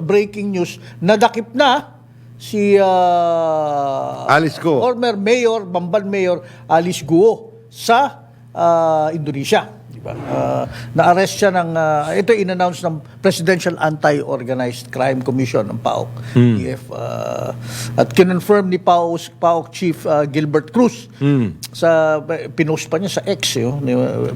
breaking news, nadakip na si ah, Alice Guo. former mayor, Bamban Mayor Alice Guo sa ah, Indonesia. Ba? Ah, na-arrest siya ng, ah, ito in-announce ng Presidential Anti-Organized Crime Commission, ng PAOK. PF, ah, at kinonfirm ni PAOK, PAOK Chief ah, Gilbert Cruz sa, pinost pa niya sa X. Yun,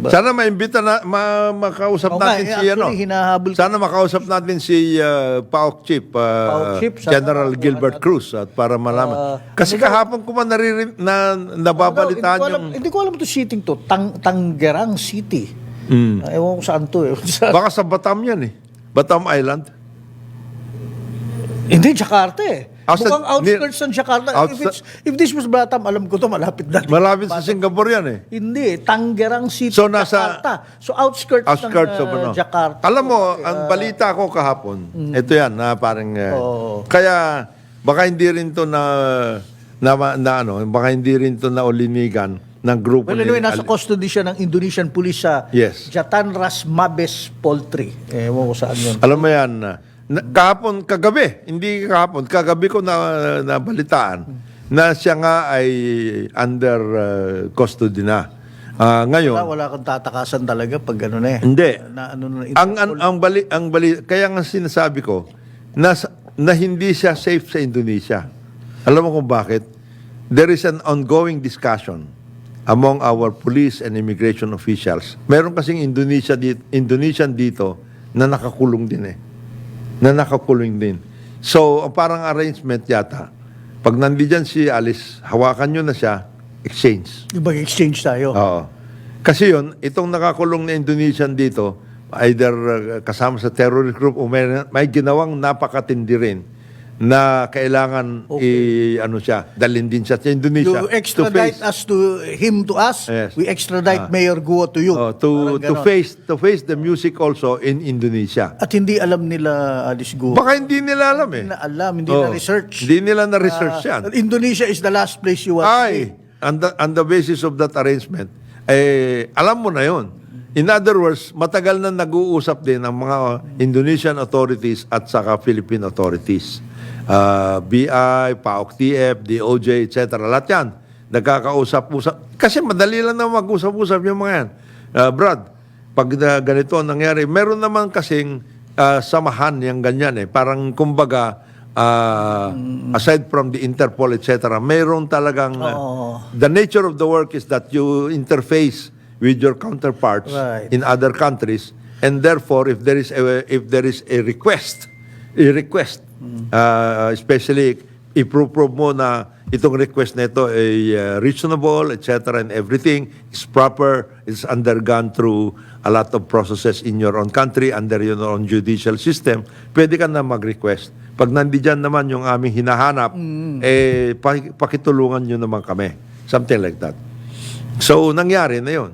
ba? Sana maimbita na, ma, makausap nga, natin eh, si ano. actually, hinahabol Sana makausap natin si uh, PAOK Chief, uh, PAOK Chief, General Gilbert. Cruz at para malaman. Ah, Kasi kahapon ko man naririn, na nababalitaan hindi ko alam, yung Hindi ko alam ito city to. Tang, Tangerang City. Ah, ewan ko saan to eh. Baka sa Batam yan eh. Batam Island. hindi, Jakarta eh. Ah, sa- Mukhang outskirts ng Jakarta. Outs- if, it's, if this was Batam, alam ko to malapit na. Malapit sa Singapore yan eh. Hindi, Tangerang City, So, nasa- Jakarta. So outskirts, Outskirts ng of ah, ano. Jakarta. Alam mo, ang balita ko kahapon, ito yan, na parang, uh, Oo. kaya baka hindi rin to na, na, na ano, baka hindi rin to na ulinigan ng grupo Well, anyway, nasa custody siya ng Indonesian police sa Yes. Jatanras Mabes Poultry. Eh, ewan ko saan yun. Alam mo yan, na, na- kahapon, kagabi, hindi kahapon, kagabi ko na nabalitaan na siya nga ay under uh, custody na. Ah, Wala, ngayon, wala kang tatakasan talaga pag ano na eh. hindi. Na, ano, na, Ang, ang, ang, bali, ang bali, kaya nga sinasabi ko, na, na hindi siya safe sa Indonesia. Alam mo kung bakit? There is an ongoing discussion among our police and immigration officials. Meron kasing Indonesia dito, Indonesian dito na nakakulong din eh. Na nakakulong din. So, ang parang arrangement yata, pag nandiyan si Alice, hawakan nyo na siya, exchange. Yung exchange tayo. Oo. Kasi yun, itong nakakulong na Indonesian dito, either uh, kasama sa terrorist group o may, may ginawang napakatindi rin na kailangan i, ano siya, dalhin din siya sa Indonesia. You extradite to face, us to him to us. Yes. We extradite Mayor Guo to you. oh, to, Parang to ganon. face to face the music also in Indonesia. At hindi alam nila Alice Guo. Baka hindi nila alam eh. Hindi na alam, hindi Oh, na research. Hindi nila na-research yan. Uh, Indonesia is the last place you want. Ay, on the, on the basis of that arrangement, eh, alam mo na yon. In other words, matagal na nag-uusap din ang mga Indonesian authorities at saka Philippine authorities. Uh, BI, PAOK TF, DOJ, etc. Lahat yan. Nagkakausap-usap. Kasi madali lang na mag-usap-usap yung mga yan. Uh, Brad, pag na ganito ang nangyari, meron naman kasing uh, samahan yung ganyan eh. Parang kumbaga, uh, aside from the Interpol, etc., meron talagang... uh, the nature of the work is that you interface with your counterparts Right. in other countries, and therefore, if there is a, if there is a request, a request, uh, especially i-prove mo na itong request na ito ay uh, reasonable, etc., and everything is proper, is undergone through a lot of processes in your own country, under your own judicial system, pwede ka na mag-request. Pag nandiyan naman yung aming hinahanap, eh, paki- pakitulungan nyo naman kami. Something like that. So, nangyari na yun.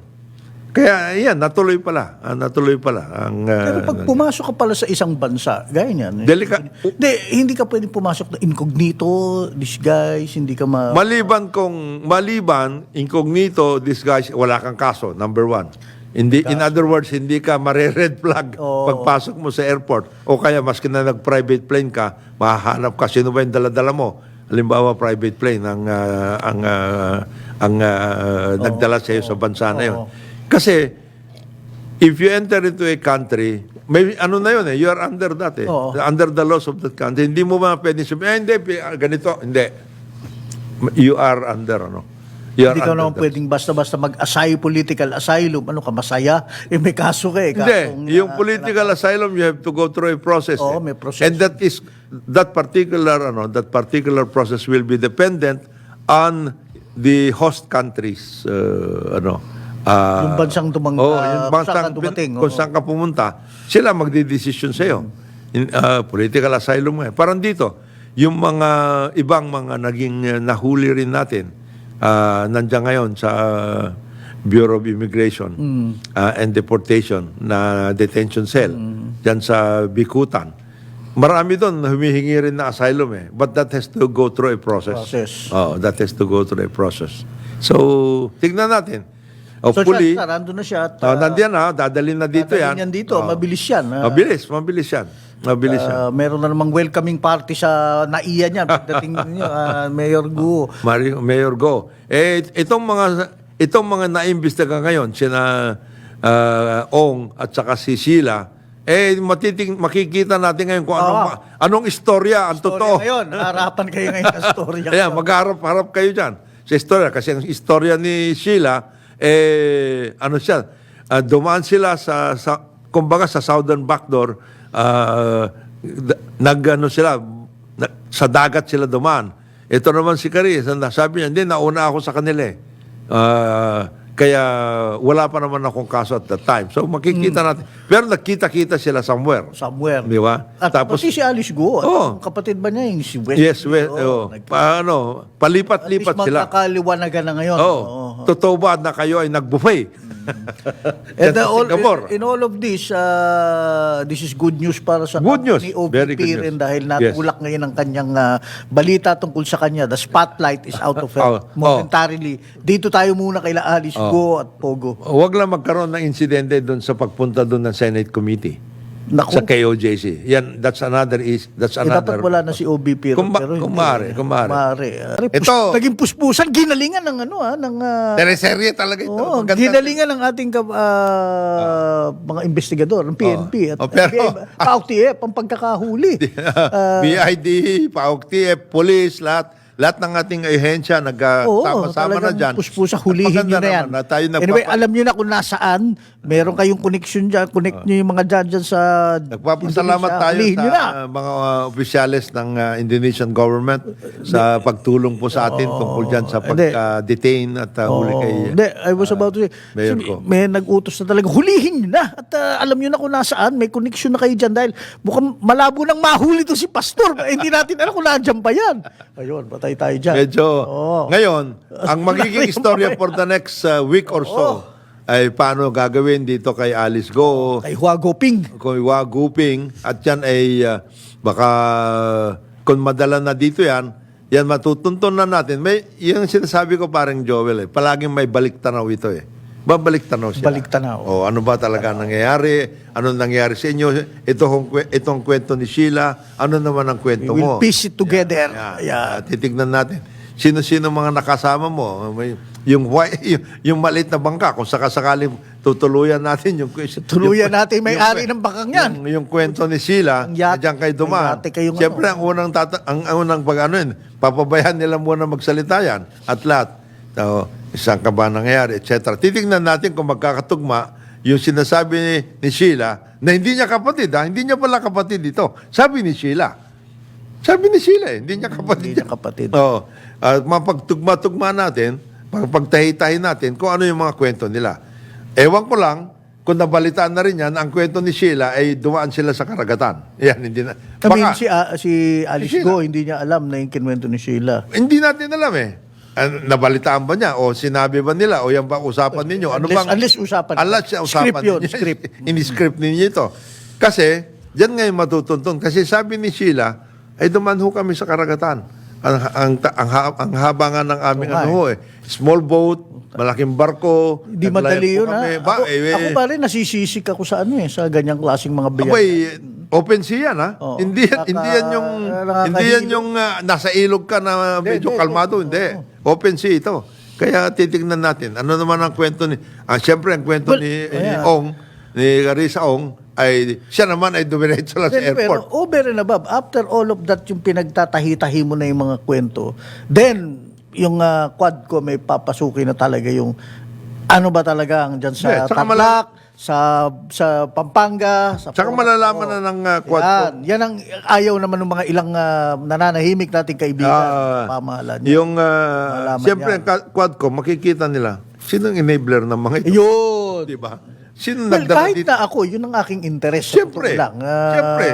Kaya, yan, natuloy pala. Ah, natuloy pala. Ang, ah, Pero pag pumasok ka pala sa isang bansa, gaya niyan. Delika- Hindi, hindi ka pwedeng pumasok na incognito, disguise, hindi ka ma... Maliban kung, maliban, incognito, disguise, wala kang kaso, number one. Hindi, in other words, hindi ka mare-red flag Oo. pagpasok mo sa airport. O kaya, maski na nag-private plane ka, mahahanap ka, sino ba yung daladala mo? Halimbawa, private plane ang, ah, ang, ah, ang ah, nagdala sa iyo sa bansa na yun. Oo. Kasi, if you enter into a country, may ano na yun eh, you are under that eh. Oo. Under the laws of that country. Hindi mo mga pwede sabihin, eh, hindi, ah, ganito. Hindi. You are under, ano? You are Hindi ka under naman that. pwedeng basta-basta mag-asylum, political asylum. Ano ka, masaya? Eh, may kaso ka eh. Kasong, Hindi, yung ah, political asylum you have to go through a process. Oo, eh. may process. And that is that particular ano, that particular process will be dependent on the host countries uh, ano ah, Yung bansang tumang- oh, yung bansang dumating, kung saan ka pumunta, sila magdidesisyon sa iyo. In ah, political asylum eh. Parang dito, yung mga ibang mga naging uh, nahuli rin natin ah, nandiyan ngayon sa uh, Bureau of Immigration ah, and Deportation na detention cell diyan sa Bikutan. Marami doon na humihingi rin na asylum eh. But that has to go through a process. Process. Oh, that has to go through a process. So, tignan natin. So, Hopefully, siya, nandun na siya. At, Oh, ah, nandiyan ha, dadalhin na dito dadalhin yan. yan dito. Oh. Mabilis yan. ah. Mabilis, mabilis yan. Mabilis Ah, meron na namang welcoming party sa naiya niya pagdating niyo, ah, Mayor Guo. Mario, Mayor Go. Eh, itong mga itong mga naimbestiga ngayon, sina ah, Ong at saka si Sheila, eh matiting makikita natin ngayon kung anong ma- anong istorya ang Storya totoo. ngayon, harapan kayo ngayon sa storya. Ayan, magharap-harap kayo diyan sa istorya kasi ang istorya ni Sheila eh ano siya, ah, dumaan sila sa sa kumbaga sa southern backdoor ah, d- nag ano sila na- sa dagat sila dumaan. Ito naman si Caris, ang sabi niya, hindi, nauna ako sa kanila eh. Ah, kaya wala pa naman akong kaso at that time. So makikita Hmm. natin. Pero nakita-kita sila somewhere. Somewhere. Di ba? At Tapos, pati si Alice at Oo. ang kapatid ba niya yung si West? yes, Oo, oh, nag- paano, At palipat-lipat least sila. magkakaliwanagan na ngayon. Oh, Oo. Totoo ba na kayo ay nag-buffet? And Yan uh, all, in, in all of this, uh, this is good news para sa Good news. ni OVP Very good news. rin dahil natulak ngayon ang kanyang uh, balita tungkol sa kanya. The spotlight is out of her Oh, oh. momentarily. Dito tayo muna kay Alice Go at Pogo. Huwag lang magkaroon ng insidente doon sa pagpunta doon ng Senate Committee Naku, sa KOJC. Yan, that's another is that's eh, dapat another. wala na si OBP. ma- pero kung maaari. Maaari. Uh, pus- Ito- naging puspusan, ginalingan ng ano ah, ng... uh, Teleserye talaga ito. Oo, Maganda. ginalingan ng ating ka- ah, mga investigador, ng PNP at Oh, pero- PAUTF, ang pagkakahuli. Ah, BID, PAOK TF, police, lahat lahat ng ating ahensya Oo, nagkasama na dyan. puspusa, hulihin nyo na yan. na tayo anyway, nagpapa- alam nyo na kung nasaan, meron kayong connection dyan, connect nyo yung mga dyan dyan sa Nagpapasalamat Indonesia. tayo Hulihin sa nyo na. mga uh, opisyalis ng uh, Indonesian government sa pagtulong po sa atin tungkol dyan sa Hindi. pagka-detain at uh, huli Oo. kay... Hindi, I was about to say, Mayor sabi- ko. may nag-utos na talaga, hulihin nyo na. At ah, alam nyo na kung nasaan, may connection na kayo dyan dahil mukhang malabo nang mahuli to si Pastor. Eh, hindi natin alam kung nandiyan pa yan. Ayun, patay tayo dyan. Medyo, Oo. ngayon, ang magiging istorya for the next uh, week or so ay paano gagawin dito kay Alice Go, Kay Huago Ping. kung Guping, at yan ay uh, baka kung madala na dito yan, yan matutuntun na natin. May, yung sinasabi ko parang Joel eh, palaging may balik tanaw ito eh. Babalik tanaw siya. Balik tanaw. O ano ba talaga nangyayari? Ano nangyayari sa inyo? Ito, itong kwento ni Sheila, ano naman ang kwento We mo? will piece it together. Yan. Ayan. Ah, titignan natin. Sino-sino mga nakasama mo? May, yung, yung, yung maliit na bangka, kung sakasakaling tutuluyan natin yung... Tuluyan yung- natin may yung- ari ng bakang yan. Yung, yung kwento ni Sheila, diyan yate kayong Siyempre, ano. ang unang, tata, ang, ang unang pag ano yun, papabayaan nila muna magsalita yan. At lahat. So, isang ka ba nangyayari, etc. Titignan natin kung magkakatugma yung sinasabi ni, ni Sheila na hindi niya kapatid, ha? hindi niya pala kapatid dito. Sabi ni Sheila. Sabi ni Sheila, eh, hindi niya kapatid. Hindi niya kapatid. Oo. At mapagtugma-tugma natin, pagtahi-tahi natin kung ano yung mga kwento nila. Ewan ko lang, kung nabalitaan na rin yan, ang kwento ni Sheila ay dumaan sila sa karagatan. Yan, hindi na. I mean, Baka- si, ah, si Alice Si Sheila. Go, hindi niya alam na yung kinwento ni Sheila. Hindi natin alam eh. Ah, Nabalitaan ba niya? O sinabi ba nila? O yan ba usapan ninyo? Ano Unless- bang, unless usapan. Unless usapan Script yun, ninyo. script. In-script ninyo ito. Kasi, diyan ngayon matutuntun. Kasi sabi ni Sheila, ay duman ho kami sa karagatan. Ang, ang, ang, ha- ang haba nga ng aming Oo nga ano ho eh. Small boat, malaking barko. Hindi naglayag madali po yun, ha? kami. Ba, ako, eh, ako ba rin, nasisisik ako sa ano eh, sa ganyang klaseng mga biyak. Abay, open sea yan, ha? Oo. Hindi, yan- Nakaka- hindi yan yung, nakakahilo. hindi yan yung ah, nasa ilog ka na medyo kalmado, hindi. Open sea ito. Kaya titignan natin. Ano naman ang kwento ni, ah, siyempre ang kwento Well, ni, ni ayan. Ong, ni Carissa Ong, ay, siya naman ay dumiretso lang sa Then, pero airport. over and above, after all of that, yung pinagtatahi-tahi mo na yung mga kwento, then, yung ah, quad ko may papasukin na talaga yung ano ba talaga ang dyan sa Yeah, Tarlac, sa sa Pampanga, sa Tsaka Pogo. malalaman na ng ah, quad yan, yan ang ayaw naman ng mga ilang ah, nananahimik nating kaibigan Ah, sa pamahalaan. yung, ah, Malaman siyempre, ang quad ko, makikita nila, sino ang enabler ng mga ito? Yun. Di ba? Sino Well, nagdala kahit dito? na ako, yun ang aking interest. Siyempre. lang. Ah, Siyempre.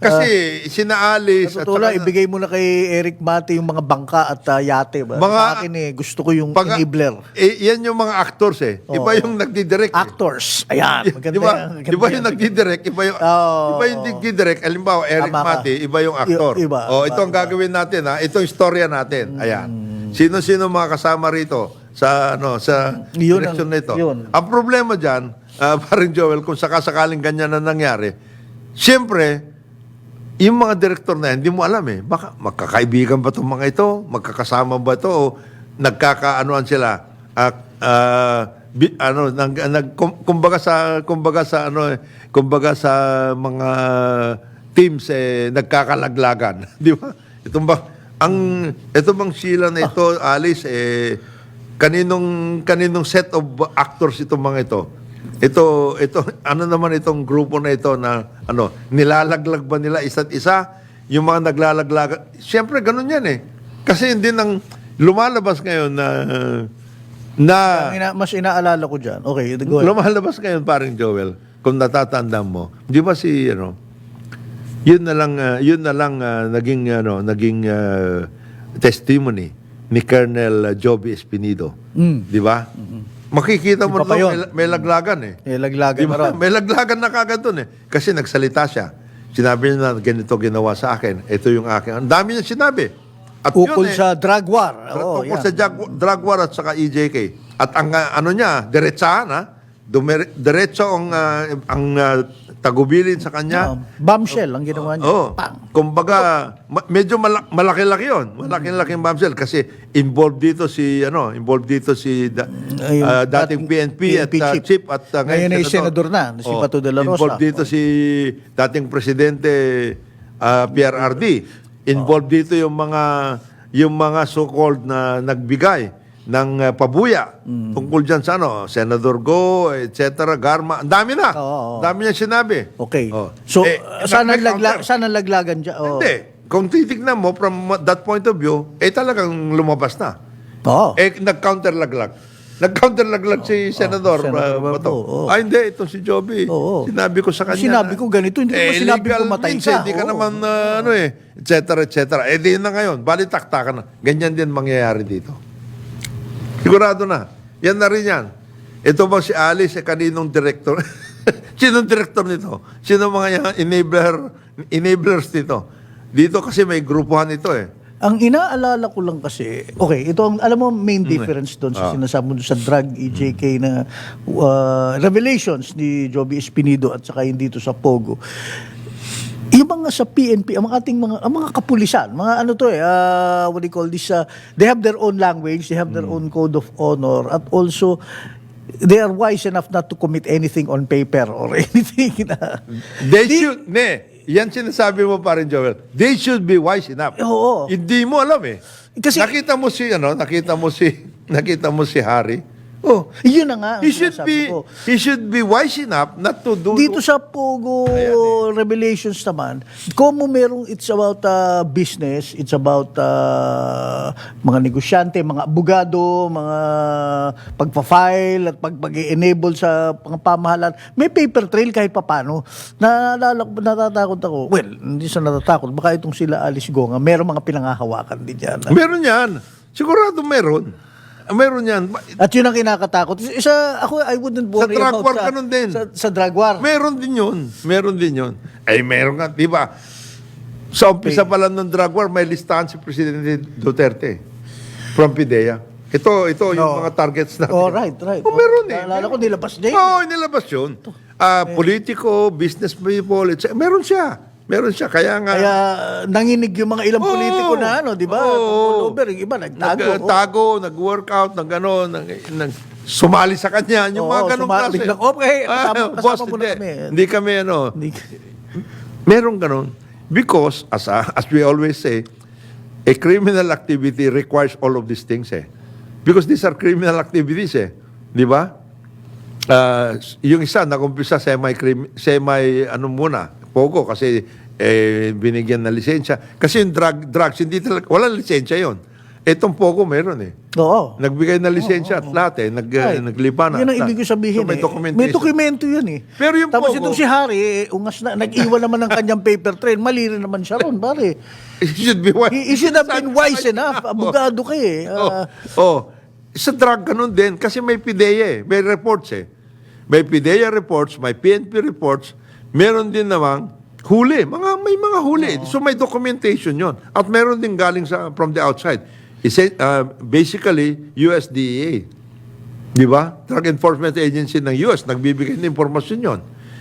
Kasi sinaalis Sa at totoo lang, saka- ibigay mo na kay Eric Mate yung mga bangka at ah, yate. Ba? Mga- sa akin eh, gusto ko yung Pag- enabler. Eh, yan yung mga actors eh. Iba yung nagdidirect. eh. Actors. Ayan. Maganda Di ba? yan, maganda Di ba yan. yung nagdidirect? Iba yung, Oo. iba yung nagdidirect. Halimbawa, Eric Tama ka. Mati, iba yung actor. I- iba, oh, iba, ito ang. Mm. gagawin natin ha. Ito yung storya natin. Ayan. Sino-sino mga kasama rito sa ano sa Yun direksyon ang- na ito. yun. Ang problema diyan, uh, paring Joel, kung sakasakaling ganyan na nangyari, siyempre, yung mga direktor na yan, hindi mo alam eh. Baka magkakaibigan ba itong mga ito? Magkakasama ba ito? O nagkakaanoan sila? Ah, ah, bi- ano, nag, nag, kum- kumbaga sa, kumbaga sa, ano, eh, kumbaga sa mga teams, eh, nagkakalaglagan. Di ba? Itong ba, ang, ito bang Sheila na ito, Alice, eh, kaninong, kaninong set of actors itong mga ito? Ito, ito, ano naman itong grupo na ito na, ano, nilalaglag ba nila isa't isa? Yung mga naglalaglag, siyempre ganun yan eh. Kasi hindi nang lumalabas ngayon na, na, Ang ina, mas inaalala ko dyan. Okay, go ahead. lumalabas ngayon paring Joel, kung natatandaan mo, di ba si, ano, yun na lang, ah, yun na lang ah, naging, ano, naging ah, testimony ni Colonel Joby Espinido. Mm. Di ba? Makikita mo pa doon, may, may laglagan eh. Eh, laglagan Di na. May laglagan na kagad doon eh. Kasi nagsalita siya. Sinabi niya na ganito ginawa sa akin. Ito yung akin. Ang dami niya sinabi. At Ukol yun eh, sa drug war. Oo, tungkol yan. sa drug, war at saka EJK. At ang ano niya, diretsahan ha. Dumere, diretso ang, ah, ang ah, tagubilin sa kanya. Oo, bombshell ang ginawa niya. Oo. Pang. Kumbaga, ma- medyo mala- malaki-laki 'yon. Malaki-laki yung bombshell kasi involved dito si ano, involved dito si da- Ayun, ah, dating dating PNP, at PNP ah, chief. chief at ah, Ngayon ay senador na, si Oh, Pato de la Rosa. Involved dito si dating presidente ah, PRRD. Involved dito yung mga yung mga so-called na nagbigay ng ah, pabuya Mm. tungkol dyan sa ano, Senador Go, etc., Garma. Ang dami na. Oo, oo. Ang dami niya sinabi. Okay. Oh. So, Eh, uh, ang may lagla, ang laglagan dyan? Oh. Hindi. Kung titignan mo from that point of view, eh talagang lumabas na. Oo. Eh, nag-counter laglag. Nag-counter laglag si Senador, Senador uh, Bato. Oo. Ah, hindi. Ito si Joby. Oo. Sinabi ko sa kanya. Sinabi ko ganito, hindi ko naman sinabing illegal pumatay means, ka. eh, Hindi ka Oo. naman, uh, ano eh, et cetera, et cetera. Eh, di na ngayon. Balitaktakan na. Ganyan din mangyayari dito. Sigurado na. Yan na rin yan. Ito ba si Alice, eh, kaninong director? Sinong director nito? Sino mga enabler, enablers nito? Dito kasi may grupuhan ito eh. Ang inaalala ko lang kasi, okay, ito ang, alam mo, main difference doon Ah. sa sinasabi mo sa drug EJK na uh, revelations ni Joby Espinido at saka yung dito sa Pogo. Yung mga sa PNP, ang mga ating mga, ang mga kapulisan, mga ano to eh, uh, what do you call this, uh, they have their own language, they have their Hmm. own code of honor, at also, they are wise enough not to commit anything on paper or anything na... They should, ne, yan sinasabi mo pa rin, Joel. They should be wise enough. Oo. Hindi mo alam eh. Kasi- nakita mo si, ano, nakita mo si, nakita mo si Harry. Oh, Yun na nga. ang he should sinasabi be, ko. he should be wise enough not to do. Dito sa Pogo Revelations naman, kung merong it's about uh, business, it's about uh, mga negosyante, mga abogado, mga pagpa-file at pag enable sa mga pamahalaan, may paper trail kahit papano. Naalala ko, natatakot ako. Well, hindi sa natatakot. Baka itong sila Alice Gonga, merong mga pinangahawakan din yan. Meron yan. Sigurado meron. Meron yan. At yun ang kinakatakot. Isa, ako, I wouldn't worry drug about war sa, ganun din. Sa, sa drug war. Meron din yun. Meron din yun. Ay, meron nga. Di ba? Sa umpisa pa lang ng drug war, may listahan si Presidente Duterte. From PIDEA. Ito, ito yung No. mga targets natin. Oh, right, right. Oh, meron eh. Naalala ko, nilabas niya. yun. Oo, oh, nilabas yun. Ah, politiko, business people, etc. Meron siya. Meron siya. Kaya nga, Kaya nanginig yung mga ilang Oo. politiko na ano, di ba? Oo. Over, iba nagtago. nagtago, nag-workout, nag ano, nag, nag, sumali sa kanya. Yung Oo, mga ganong klase. Biglang, okay, kasama- Ah, kasama boss, mo na hindi. kami. Hindi kami ano. Hindi- Meron ganon. Because, as, a- as we always say, a criminal activity requires all of these things eh. Because these are criminal activities eh. Di ba? Ah, yung isa, nakumpisa semi, semi ano muna, pogo kasi eh, binigyan na lisensya. Kasi yung drug, drugs, hindi talaga, walang lisensya yon. Etong pogo meron eh. Oo. Nagbigay na lisensya at lahat eh. Nag, Right. naglipa na. Yun ang ibig sabihin So, may eh. May dokumento yun eh. Pero yung Tapos Pogo- itong si Harry, eh, ungas na, nag-iwan naman ng kanyang paper trail. Mali rin naman siya ron, pare. It should be wise. He, he should have been wise enough. Abogado ka eh. Ah, oh, oh. Sa drug ganun din kasi may PIDEA eh. May reports eh. May PIDEA reports, may PNP reports. Meron din namang huli. Mga, may mga huli. So may documentation yon At meron din galing sa from the outside. It's, uh, basically, USDA. Di ba? Drug Enforcement Agency ng US, nagbibigay ng impormasyon yon.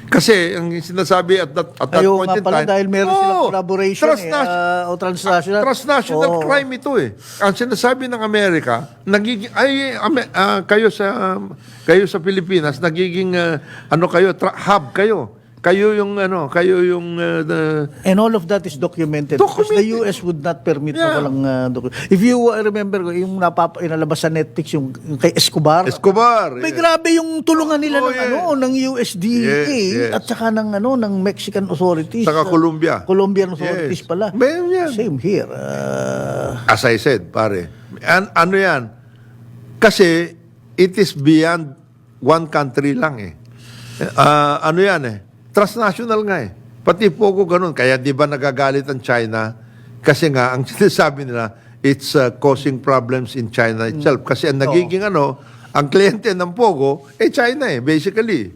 Kasi ang sinasabi at that, at that Ayaw point in pala time, dahil meron Oo, silang collaboration eh, transnation- ah, o transnational. transnational Oo. crime ito eh. Ang sinasabi ng Amerika, nagiging ay ah, kayo sa kayo sa Pilipinas nagiging ah, ano kayo tra- hub kayo. Kayo yung ano, kayo yung ah, the- And all of that is documented. Because the Documented. US would not permit na Yeah. walang uh, docu- If you uh, remember, yung napapa, inalabas sa Netflix, yung, yung kay Escobar. Escobar. May eh. grabe yung tulungan nila Oh, ng yeah. ano ng USDA Yes, yes. at saka ng ano ng Mexican authorities. Saka Uh, Colombia. Colombian authorities Yes. pala. Meron yan. Same here. Uh, As I said, pare. An- ano yan? Kasi it is beyond one country lang eh. Ah, ano yan eh? Transnational nga eh. Pati Pogo ganun. Kaya di ba nagagalit ang China? Kasi nga, ang sinasabi nila, it's uh, causing problems in China itself. Kasi ang nagiging ano, ang kliyente ng Pogo, eh China eh, basically.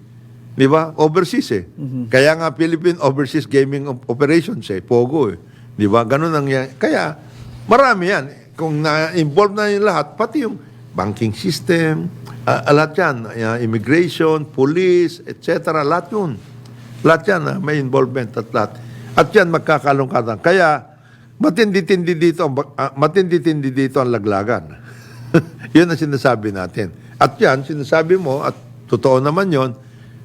Di ba? Overseas eh. Kaya nga Philippine Overseas Gaming Op- Operations eh, Pogo eh. Di ba? Ganun ang yan. Kaya, marami yan. Kung na-involve na yung lahat, pati yung banking system, ah, lahat yan, ah, immigration, police, etc. Lahat yun. Lahat yan, ah, may involvement at lahat. At yan, magkakalungkatan. Kaya, matindi-tindi dito, ang ah, matindi-tindi dito ang laglagan. yun ang sinasabi natin. At yan, sinasabi mo, at totoo naman yon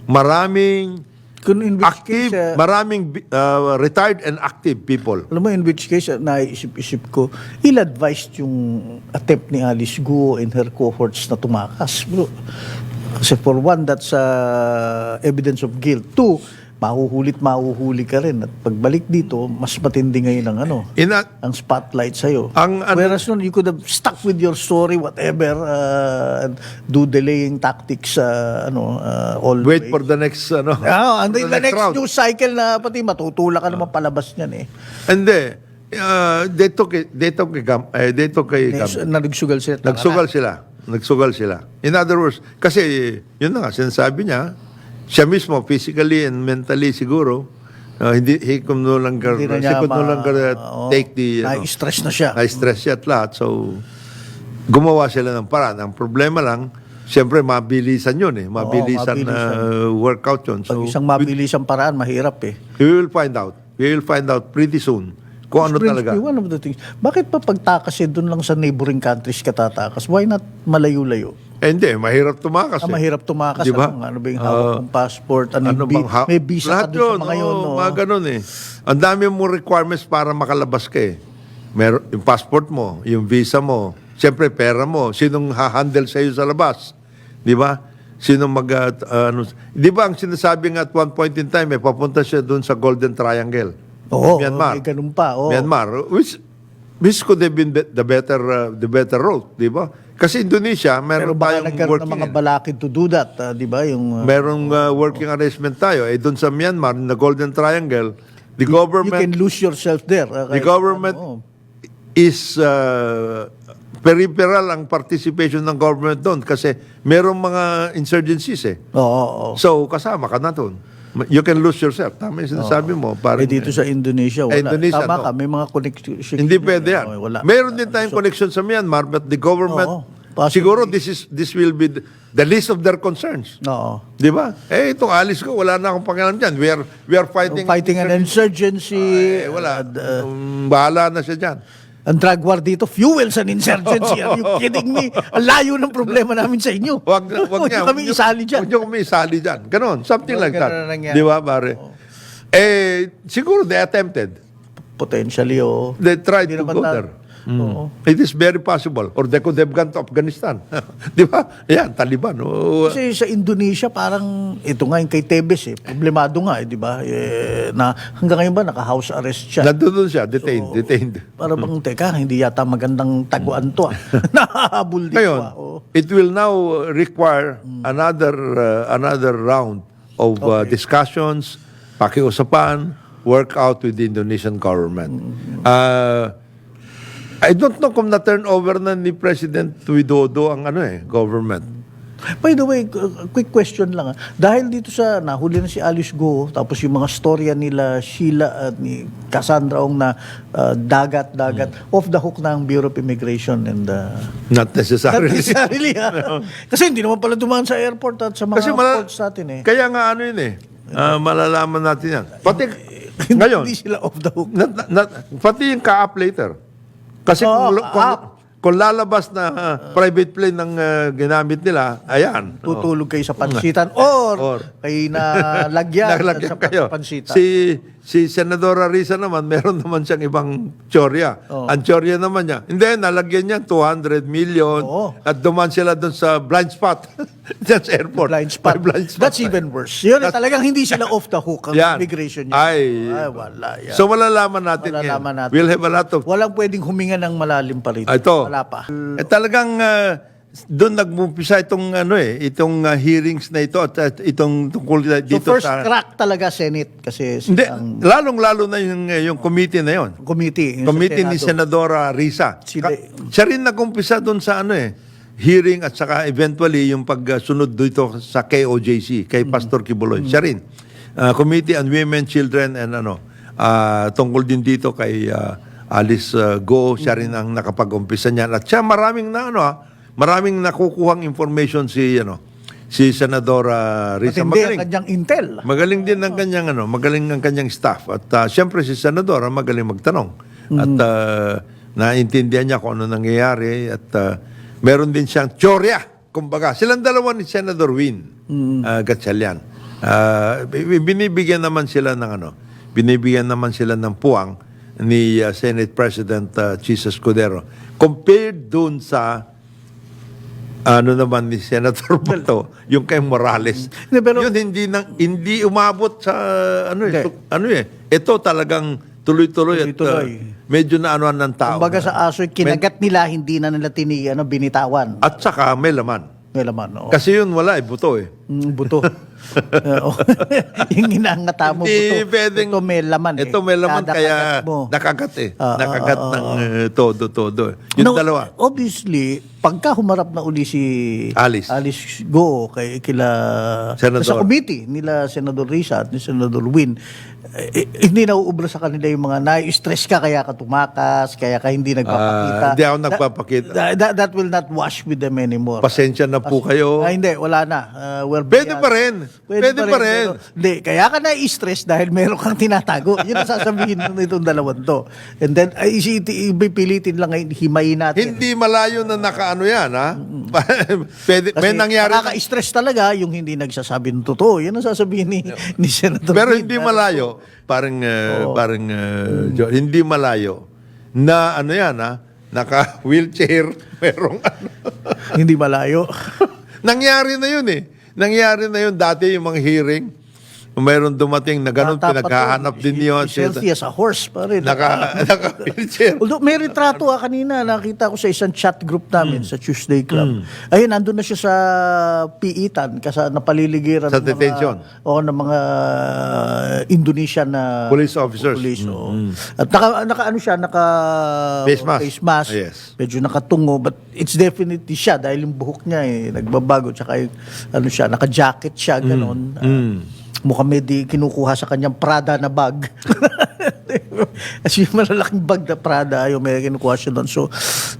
maraming kung in which active, case, uh, maraming uh, retired and active people. alam mo, in which case, uh, naisip-isip ko, ill-advised yung attempt ni Alice Guo and her cohorts na tumakas. Bro, kasi for one, that's uh, evidence of guilt. Two, mahuhulit, mahuhuli ka rin. At pagbalik dito, mas matindi ngayon ang ano, Ina- ang spotlight sa'yo. Ang ano- Whereas nun, you could have stuck with your story, whatever, uh, and do delaying tactics, uh, ano, uh, always. wait for the next, ano, Ah, and for the, next round. news cycle na pati matutula ka naman palabas niyan eh. Hindi. Uh, dito kay, dito kay, Gam, eh, dito kay Gam, Next, na nagsugal sila. nagsugal sila. Nagsugal sila. In other words, kasi yun na nga, sinasabi niya, siya mismo, physically and mentally siguro, uh, hindi, he no longer, Hindi na niya ma- longer uh, oo. take the, ano, Na-stress na siya. na-stress siya at lahat. So, gumawa sila ng paraan. Ang problema lang, siyempre, mabilisan yun eh. Mabilisan na mabilisan. workout yun. Pag So, isang mabilisang paraan, mahirap eh. we will find out. We will find out pretty soon kung ano talaga. one of the things. Bakit pa pagtakas eh, doon lang sa neighboring countries ka tatakas? Why not malayo-layo? Eh, hindi, mahirap tumakas. Ah, eh. mahirap tumakas. Di ba? Ano, ano ba yung hawak mong passport? Ano, Ano bang ha- may visa ka doon sa mga yun. oo, no? mga ganun eh. Ang dami mo requirements para makalabas ka eh. Meron, yung passport mo, yung visa mo, siyempre pera mo, sinong ha-handle sa iyo sa labas. Di ba? Sinong mag, uh, ano, di ba ang sinasabi nga at one point in time, eh, papunta siya doon sa Golden Triangle. Oo, Myanmar. may ganun pa. Oo. Myanmar, which, which could have been the, the better uh, the better road, di ba? Kasi Indonesia, Pero meron baka tayong nagkaroon ng working mga balakid to do that, ah, di ba? Yung, ah, merong uh, working arrangement tayo. Eh, doon sa Myanmar, the Golden Triangle, the you government can lose yourself there. ah, the kahit government ano, is uh, peripheral ang participation ng government doon kasi merong mga insurgencies eh. Oo, oo, oo. So, kasama ka na doon. You can lose yourself. Tama yung sinasabi mo. Parang, Eh dito sa Indonesia, wala. Eh, Indonesia, Tama no. ka, may mga connection. Hindi pwede yan. Oo, wala. Meron din tayong connection sa Myanmar but the government, Oo, possibly. siguro this is this will be the, the least of their concerns. Oo. Di ba? Eh, itong alis ko, wala na akong pakialam dyan. We are, we are fighting. Fighting an insurgency. Eh, wala. uh, Um, bahala na siya dyan. Ang drug war dito, fuels an insurgency. Are you kidding me? Ang layo ng problema namin sa inyo. Wag, wag niya. Huwag kami isali dyan. Huwag niyo kami isali dyan. Ganon. Something Oo, like that. na. Di ba, pare? Eh, siguro they attempted. Potentially, oh. They tried Hindi to go na- there. Oo. It is very possible. Or they could have gone to Afghanistan. Di ba? Yan, Taliban. Oo. Kasi sa Indonesia, parang, ito nga yung kay Tebes eh, problemado nga eh, di ba? Eh, na hanggang ngayon ba, naka-house arrest siya. Nandun siya, detained, detained. Para bang, teka, hindi yata magandang taguan to ah. Nahahabol dito Ngayon, ah. Oo. it will now require another uh, another round of uh, discussions, pakiusapan, work out with the Indonesian government. Uh, I don't know kung na-turn over na ni President Widodo ang ano eh, government. By the way, uh, quick question lang. ah. Dahil dito sa nahuli na si Alice Go, tapos yung mga storya nila Sheila at ni Cassandra Ong na uh, dagat-dagat, off the hook na ang Bureau of Immigration and uh, Not not necessarily. necessarily. ah. Kasi hindi naman pala dumaan sa airport at sa mga Kasi mala- ports natin eh. Kaya nga ano yun eh, Ah, malalaman natin yan. Pati ngayon, Hindi sila off the hook. na, na, pati yung ka-up later. Kasi Oo, kung, kung, ka-up. Kung lalabas na ah, private plane ng ah, ginamit nila, ayan. Tutulog kayo sa pansitan or, Or. kayo na lagyan Naglagyan sa kayo. pansitan. Si si Senadora Risa naman, meron naman siyang ibang tsorya. Ang tsorya naman niya, hindi, nalagyan niya 200 million Oo. at duman sila doon sa blind spot. Diyan sa airport. blind spot. May blind spot. That's even worse. Yun, talagang hindi sila off the hook ang Yan. immigration niya. Ay. Ay, wala. Yan. So malalaman natin Malalaman yan. natin. We'll have a lot of Walang pwedeng huminga ng malalim pa rito. Ah, ito. Wala pa. Eh, talagang ah, doon nagmumpisa itong ano eh, itong ah, hearings na ito at, at itong tungkol So dito first sa crack talaga Senate kasi Hindi, ang lalong-lalo na yung eh, yung committee na yon. committee. yung Committee ni Senado. Senadora Risa. Sila- Ka- siya rin nagumpisa doon sa ano eh, hearing at saka eventually yung pagsunod dito sa KOJC, kay Pastor Kibuloy. Siya rin. Ah, Committee on Women, Children and ano, ah, tungkol din dito kay ah, Alice ah, Go, siya rin ang nakapag-umpisa niyan. At siya maraming na ano ah, maraming nakukuhang information si ano, si Senadora Risa. Matindi ang Magaling. kanyang intel. Magaling din ang kanyang ano, magaling ang kanyang staff at uh, siyempre si senador ang magaling magtanong. At uh, naintindihan niya kung ano nangyayari at uh, meron din siyang teorya. Kumbaga, silang dalawa ni Senador Win uh, Gatchalian. Uh, bi- binibigyan naman sila ng ano, binibigyan naman sila ng puwang ni uh, Senate President uh, Jesus Escudero compared dun sa ano naman ni Senator Bato, yung kay Morales. Hindi, pero- yun hindi na, hindi umabot sa ano eh, ano eh. Ito talagang tuloy-tuloy at uh, medyo na anuan ng tao. Kumbaga sa aso, kinagat nila, hindi na nila tini, ano, binitawan. At saka may laman. May laman, oo. Kasi yun wala eh, buto eh. Mm, buto. Oo. yung inangata mo, Hindi buto. pwedeng- Ito may laman eh. Ito may laman Kada kaya kagat mo. nakagat eh. Ah, ah, nakagat ah, ng uh, todo-todo. eh. Yung No, dalawa. Obviously, pagka humarap na uli si Alice. Alice Go kay kila Senador. sa committee nila Senador Risa at ni Senador Win, eh, eh, hindi nauubra sa kanila yung mga na-stress ka kaya ka tumakas, kaya ka hindi nagpapakita. Ah, hindi ako That- nagpapakita. That, that, that will not wash with them anymore. Pasensya na po kayo. Ah, hindi, wala na. Uh, we're Pwede pa rin. Pwede pa rin. pero- Hindi, kaya ka na-stress dahil meron kang tinatago. Yun ang sasabihin ng itong dalawang to. And then, ay, isi- iti- pipilitin lang ngayon, himayin natin. Hindi malayo na nakaano yan, ha? Pwede, Kasi may nangyari. na- nakaka-stress talaga yung hindi nagsasabi ng totoo. Yan ang sasabihin ni, ni Senator Pero Reid. hindi malayo, parang, uh, parang, uh, Jo- hindi malayo, na ano yan, ha? Naka-wheelchair, merong ano. Hindi malayo. Nangyari na yun eh. Nangyari na yun dati yung mga hearing. Mayroon dumating na ganun, Bata pinaghahanap din yun. Healthy as a horse pa rin. Naka, naka-wheelchair. Although may retrato ah, kanina, nakita ko sa isang chat group namin Hmm. sa Tuesday Club. Ayun, nandun na siya sa piitan kasi napaliligiran Sa ng detention. Mga, o ng mga Indonesian na Police officers. Hmm, Police, oo. At naka, naka ano siya, naka Face mask. face mask. Yes. Medyo nakatungo but it's definitely siya dahil yung buhok niya eh nagbabago tsaka yung, ano siya, naka-jacket siya ganon. Ah, mukhang may di kinukuha sa kanyang Prada na bag. As yung malalaking bag na Prada, yung may kinukuha siya doon. So,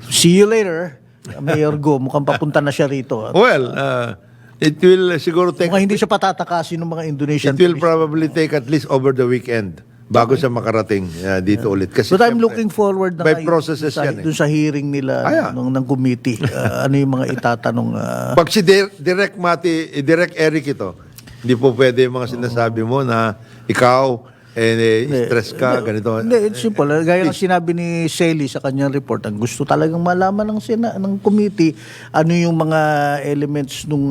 see you later, Mayor Go. Mukhang papunta na siya rito. Well, uh, it will siguro take, Mukhang hindi siya patatakasin ng mga Indonesian it will probably take at least over the weekend bago siya makarating uh, dito ulit. Kasi But I'm looking forward na By processes sa, yan eh. dun sa hearing nila Ah, yeah. ng, ng committee. Uh, ano yung mga itatanong. uh, Pag si Dir- Direct Mati, eh, Direct Eric ito, hindi po pwede yung mga sinasabi mo na ikaw, eh, stress ka, ganito. Hindi, it's simple. Gaya ng sinabi ni Sally sa kanyang report, ang gusto talagang malaman ng, sina, ng committee ano yung mga elements ng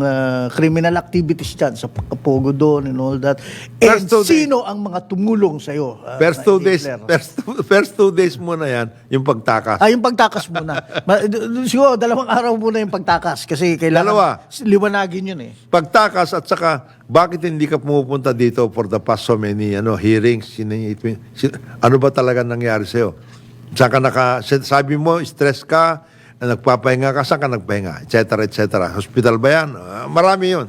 criminal activities dyan sa pagkapogo doon and all that. And First two days- sino ang mga tumulong sa'yo? uh, First na two days, first two, first two days muna yan, yung pagtakas. Ah, yung pagtakas muna. Ma- d- d- Siguro, dalawang araw muna yung pagtakas kasi kailangan Dalawa. liwanagin yun eh. Pagtakas at saka, bakit hindi ka pumupunta dito for the past so many ano, hearings? Sini- sin- ano ba talaga nangyari sa'yo? Saan ka naka, sabi mo, stress ka, nagpapahinga ka, saan ka nagpahinga, et cetera, et cetera. Hospital ba yan? Ah, marami yun.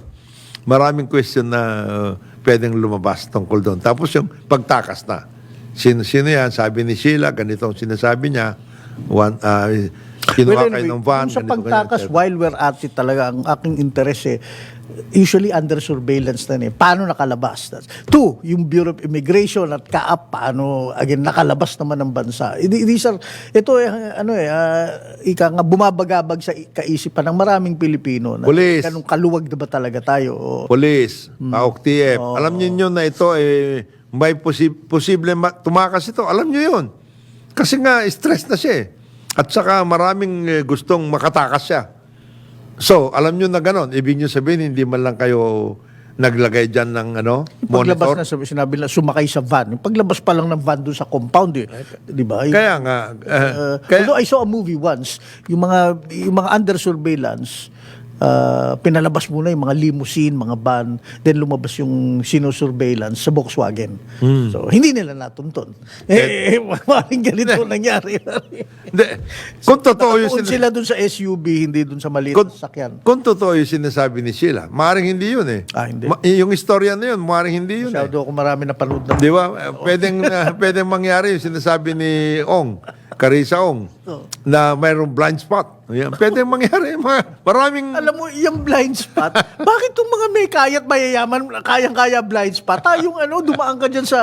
Maraming question na uh, pwedeng lumabas tungkol doon. Tapos yung pagtakas na. Sino, sino yan? Sabi ni Sheila, ganito ang sinasabi niya. One, ah, Kinuha Well, kayo anyway, ng van, sa pagtakas, ganyan, while we're at it talaga, ang aking interest eh, usually under surveillance na eh. Paano nakalabas? That's- Two, yung Bureau of Immigration at kaap, paano, again, nakalabas naman ng bansa. Th- These are, ito eh, ano eh, ah, ika nga, bumabagabag sa kaisipan ng maraming Pilipino. Na, Police. Ganong kaluwag na ba talaga tayo? Police, PAOK TF. Alam niyo na ito, eh, may posi- posible ma- tumakas ito. Alam niyo yun. Kasi nga, stress na siya eh. At saka maraming eh, gustong makatakas siya. So, alam niyo na ganon. Ibig niyo sabihin, hindi man lang kayo naglagay dyan ng ano, paglabas monitor. na sabi, sinabi na sumakay sa van. Yung paglabas pa lang ng van doon sa compound eh. Di ba? Yung- Kaya nga, eh, Uh, kaya, although I saw a movie once, yung mga yung mga under surveillance, uh, pinalabas muna yung mga limousine, mga van, then lumabas yung sino-surveillance sa Volkswagen. Hmm. So, hindi nila natuntun. Eh, eh maraming ganito nangyari. hindi, kung totoo yung Nakatuon sin- sila dun sa SUV, hindi dun sa maliit kung, na sasakyan. kung totoo yung sinasabi ni Sheila, maaaring hindi yun eh. Ah, hindi. Ma- yung istorya na yun, maaaring hindi yun eh. Masyado ako marami napanood na. Di ba? Eh, Pwedeng, uh, pwedeng mangyari yung sinasabi ni Ong, Carissa Ong, na mayroong blind spot. Yan. Pwedeng mangyari. Mga, maraming... Alam mo, yung blind spot, bakit itong mga may kaya at mayayaman, kayang-kaya blind spot? Tayong ano, dumaan ka dyan sa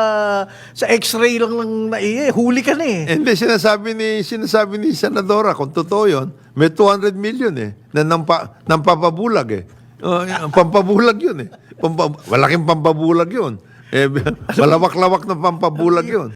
sa x-ray lang ng naiye, huli ka na eh. Hindi, sinasabi ni, sinasabi ni Senadora, kung totoo yun, may 200 million eh, na nampa, nampapabulag eh. Uh, pampabulag yun eh. Pampa, malaking pampabulag yun. Eh, malawak-lawak na pampabulag yun.